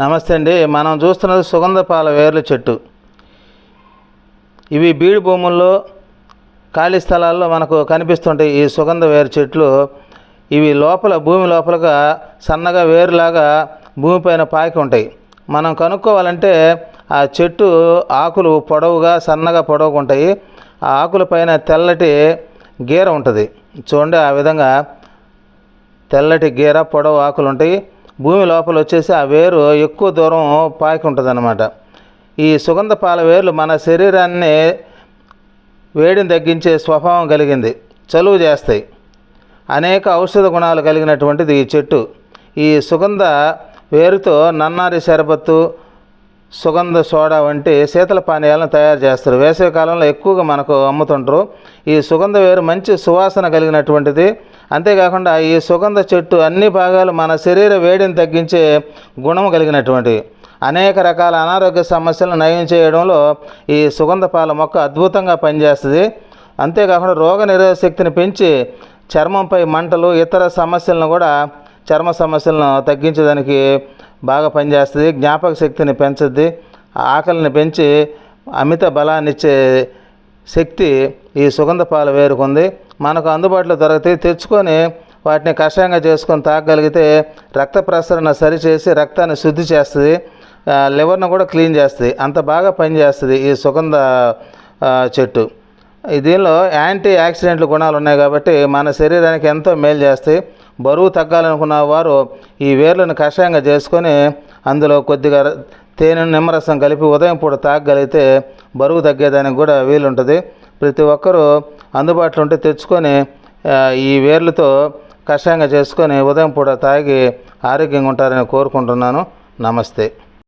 నమస్తే అండి. మనం చూస్తున్నది సుగంధ పాల వేర్ల చెట్టు. ఇవి బీడు భూముల్లో ఖాళీ స్థలాల్లో మనకు కనిపిస్తుంటాయి ఈ సుగంధ వేరు చెట్లు. ఇవి లోపల భూమి లోపలగా సన్నగా వేరులాగా భూమిపైన పాకి ఉంటాయి. మనం కనుక్కోవాలంటే ఆ చెట్టు ఆకులు పొడవుగా సన్నగా పొడవుగా ఉంటాయి. ఆ ఆకుల పైన తెల్లటి గీర ఉంటుంది. చూడండి ఆ విధంగా తెల్లటి గీర పొడవు ఆకులు ఉంటాయి. భూమి లోపల వచ్చేసి ఆ వేరు ఎక్కువ దూరం పాకి ఉంటుంది ఈ సుగంధ పాల వేర్లు మన శరీరాన్ని వేడిని తగ్గించే స్వభావం కలిగింది. చలువ చేస్తాయి. అనేక ఔషధ గుణాలు కలిగినటువంటిది ఈ చెట్టు. ఈ సుగంధ వేరుతో నన్నారి శరబత్తు సుగంధ సోడా వంటి శీతల పానీయాలను తయారు చేస్తారు. వేసవి కాలంలో ఎక్కువగా మనకు అమ్ముతుంటారు. ఈ సుగంధ వేరు మంచి సువాసన కలిగినటువంటిది. అంతేకాకుండా ఈ సుగంధ చెట్టు అన్ని భాగాలు మన శరీర వేడిని తగ్గించే గుణం కలిగినటువంటివి. అనేక రకాల అనారోగ్య సమస్యలను నయం చేయడంలో ఈ సుగంధ పాల మొక్క అద్భుతంగా పనిచేస్తుంది. అంతేకాకుండా రోగ నిరోధక శక్తిని పెంచి చర్మంపై మంటలు ఇతర సమస్యలను కూడా చర్మ సమస్యలను తగ్గించడానికి బాగా పనిచేస్తుంది. జ్ఞాపక శక్తిని పెంచుద్ది. ఆకలిని పెంచి అమిత బలాన్ని ఇచ్చే శక్తి ఈ సుగంధ పాలు వేరుకుంది. మనకు అందుబాటులో దొరికితే తెచ్చుకొని వాటిని కషాయంగా చేసుకొని తాగగలిగితే రక్త ప్రసరణ సరిచేసి రక్తాన్ని శుద్ధి చేస్తుంది. లివర్ను కూడా క్లీన్ చేస్తుంది. అంత బాగా పనిచేస్తుంది ఈ సుగంధ చెట్టు. దీనిలో యాంటీ యాక్సిడెంట్ల గుణాలు ఉన్నాయి కాబట్టి మన శరీరానికి ఎంతో మేలు చేస్తాయి. బరువు తగ్గాలనుకున్న వారు ఈ వేర్లను కషాయంగా చేసుకొని అందులో కొద్దిగా తేనెను తేనె నిమ్మరసం కలిపి ఉదయం పూట తాగగలిగితే బరువు తగ్గేదానికి కూడా వీలుంటుంది. ప్రతి ఒక్కరూ అందుబాటులో ఉంటే తెచ్చుకొని ఈ వేర్లతో కషాయంగా చేసుకొని ఉదయం పూట తాగి ఆరోగ్యంగా ఉంటారని కోరుకుంటున్నాను. నమస్తే.